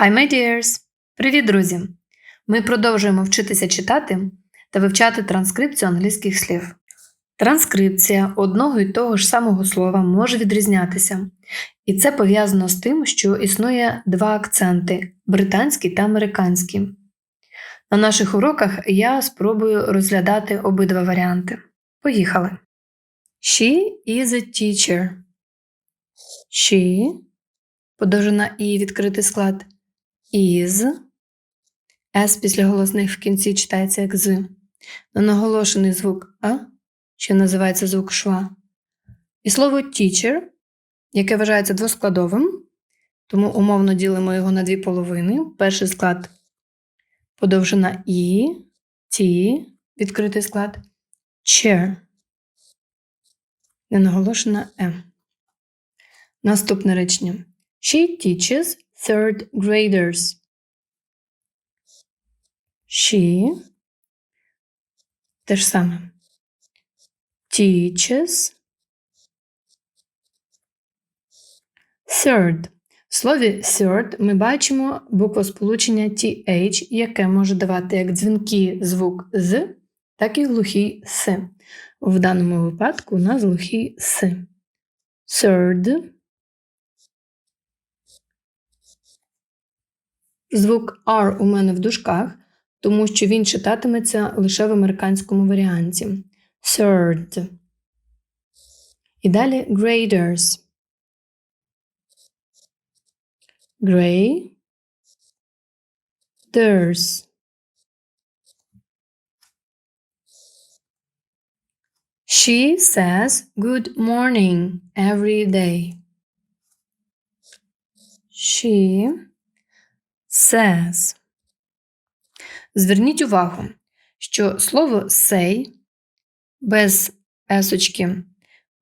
Hi, my dears! Привіт, друзі! Ми продовжуємо вчитися читати та вивчати транскрипцію англійських слів. Транскрипція одного і того ж самого слова може відрізнятися, і це пов'язано з тим, що існує два акценти британський та американський. На наших уроках я спробую розглядати обидва варіанти. Поїхали. She is a teacher. She подовжена і відкритий склад is. S після голосних в кінці читається як з. На наголошений звук А, що називається звук шва. І слово teacher, яке вважається двоскладовим, тому умовно ділимо його на дві половини. Перший склад подовжена І, Т, відкритий склад, chair. Ненаголошена М. Наступне речення. She teaches third graders. She те ж саме. Teaches third. В слові third ми бачимо буквосполучення TH, яке може давати як дзвінкий звук з, так і глухий с. В даному випадку у нас глухий с. Third. Звук R у мене в дужках, тому що він читатиметься лише в американському варіанті. Third. І далі graders. Graders. She says good morning every day. She says. Зверніть увагу, що слово say без есочки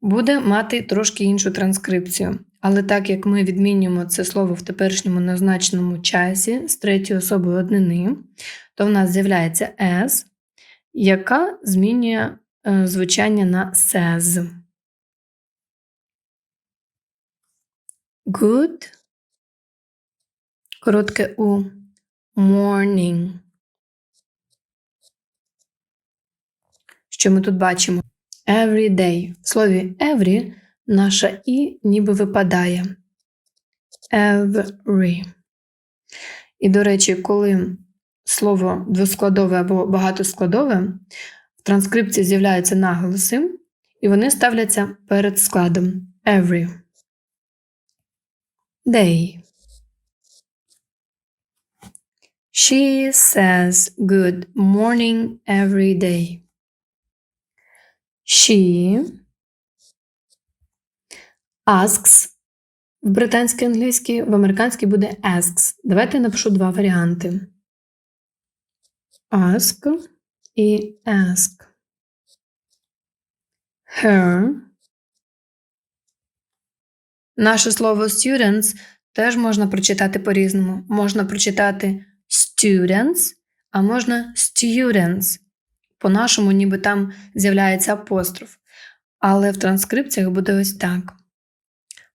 буде мати трошки іншу транскрипцію. Але так як ми відмінюємо це слово в теперішньому незначному часі з третьої особи однини, то в нас з'являється S, яка змінює е, звучання на says. Good. Коротке у morning. Що ми тут бачимо? Every day. В слові every наша і ніби випадає. Every. І, до речі, коли слово двоскладове або багатоскладове, в транскрипції з'являються наголоси, і вони ставляться перед складом every. Day. She says good morning every day. She asks в британській англійській, в американській буде asks. Давайте я напишу два варіанти. Ask і ask. Her. Наше слово students теж можна прочитати по-різному. Можна прочитати students, а можна students. По-нашому, ніби там з'являється апостроф. Але в транскрипціях буде ось так.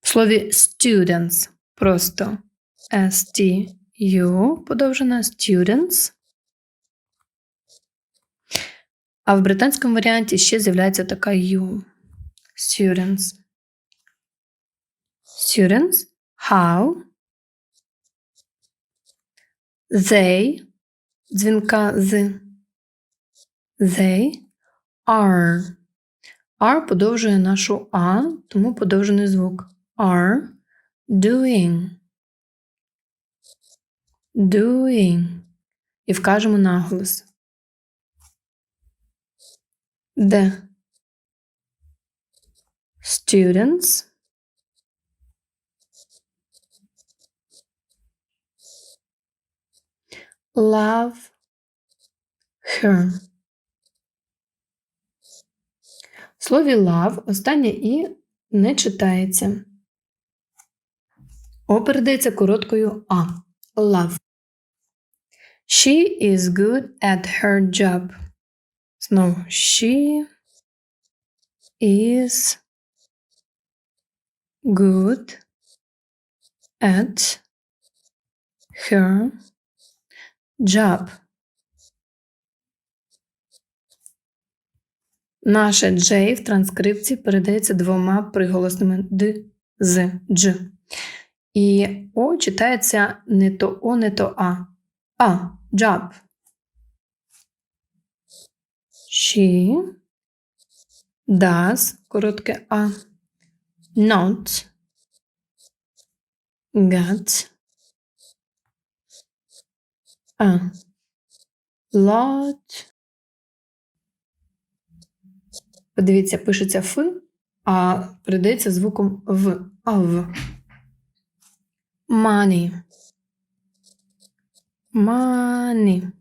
В слові students просто S-T-U подовжена students. А в британському варіанті ще з'являється така U. Students. Students. How. They. Дзвінка з. They are. R подовжує нашу А, тому подовжений звук. Are doing. Doing. І вкажемо наголос. The students love her. В слові love останнє і не читається. О передається короткою А. Love. She is good at her job. Знову she is good at her job. Наше J в транскрипції передається двома приголосними д, з, дж. І О читається не то О, не то А. А. Job. She does, коротке А. Not get a lot. Подивіться, пишеться Ф, а передається звуком В. Of. Money. Money.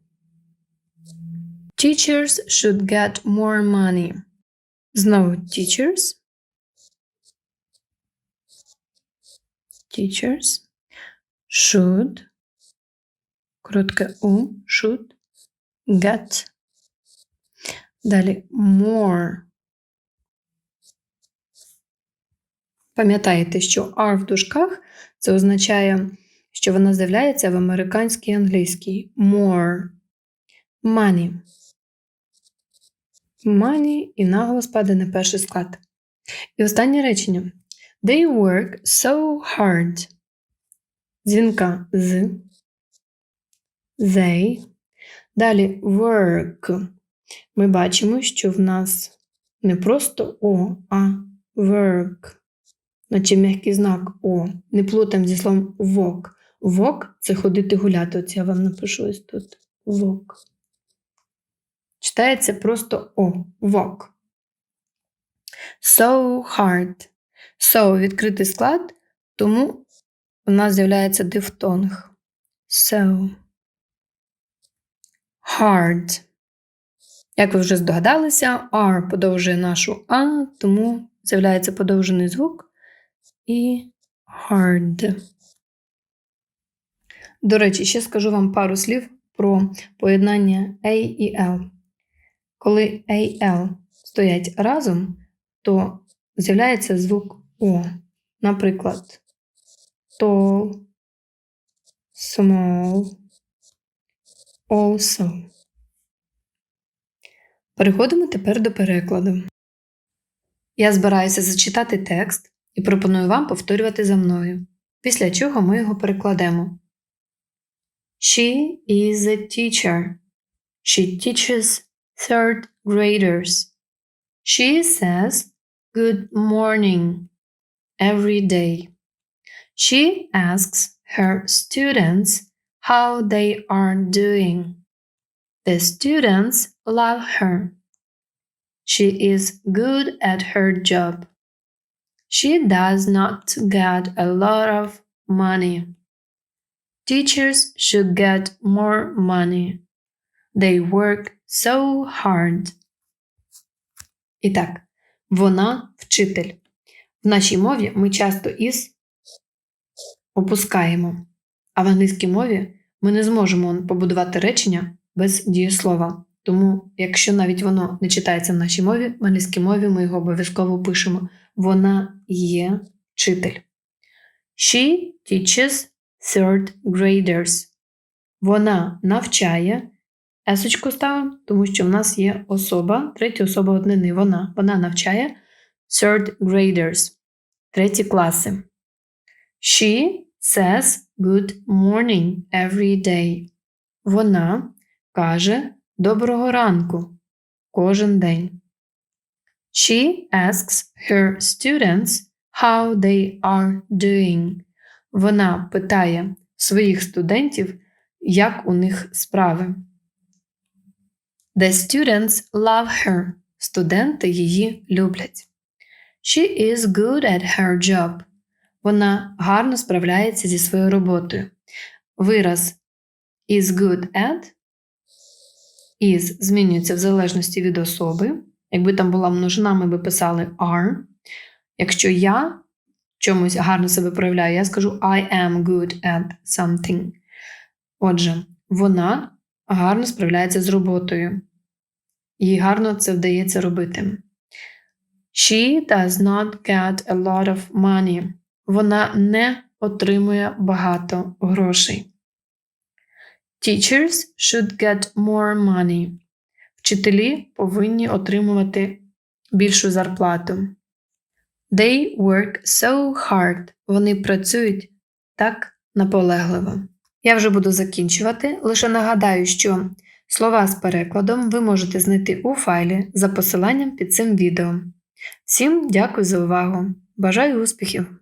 Teachers should get more money. Знову teachers. Teachers should. Коротке У. Should get. Далі more. Пам'ятаєте, що are в дужках це означає, що вона з'являється в американській англійській. More. Money. Money і наголос падає на перший склад. І останнє речення. They work so hard. Дзвінка з. They. Далі work. Ми бачимо, що в нас не просто О, а work. Наче м'який знак О. Не плутаємо зі словом вок. Вок це ходити гуляти. От я вам напишу ось тут. Вок. Читається просто О. Вок. So hard. So відкритий склад, тому у нас з'являється дифтонг. So. Hard. Як ви вже здогадалися, R подовжує нашу А, тому з'являється подовжений звук і hard. До речі, ще скажу вам пару слів про поєднання A і L. Коли A L стоять разом, то з'являється звук О. Наприклад, tall, small, also. Переходимо тепер до перекладу. Я збираюся зачитати текст і пропоную вам повторювати за мною, після чого ми його перекладемо. She is a teacher. She teaches third graders. She says good morning every day. She asks her students how they are doing. The students love her. She is good at her job. She does not get a lot of money. Teachers should get more money. They work so hard. І так, вона вчитель. В нашій мові ми часто із опускаємо, А в англійській мові ми не зможемо побудувати речення без дієслова. Тому, якщо навіть воно не читається в нашій мові, в англійській мові ми його обов'язково пишемо. Вона є вчитель. She teaches third graders. Вона навчає. Есочку ставимо, тому що в нас є особа, третя особа однини. Вона. Вона навчає third graders. Треті класи. She says good morning every day. Вона каже доброго ранку кожен день. She asks her students how they are doing. Вона питає своїх студентів, як у них справи. The students love her. Студенти її люблять. She is good at her job. Вона гарно справляється зі своєю роботою. Вираз is good at is змінюється в залежності від особи. Якби там була множина, ми би писали are. Якщо я чомусь гарно себе проявляю, я скажу I am good at something. Отже, вона гарно справляється з роботою. Їй гарно це вдається робити. She does not get a lot of money. Вона не отримує багато грошей. Teachers should get more money. Вчителі повинні отримувати більшу зарплату. They work so hard. Вони працюють так наполегливо. Я вже буду закінчувати. Лише нагадаю, що слова з перекладом ви можете знайти у файлі за посиланням під цим відео. Всім дякую за увагу! Бажаю успіхів!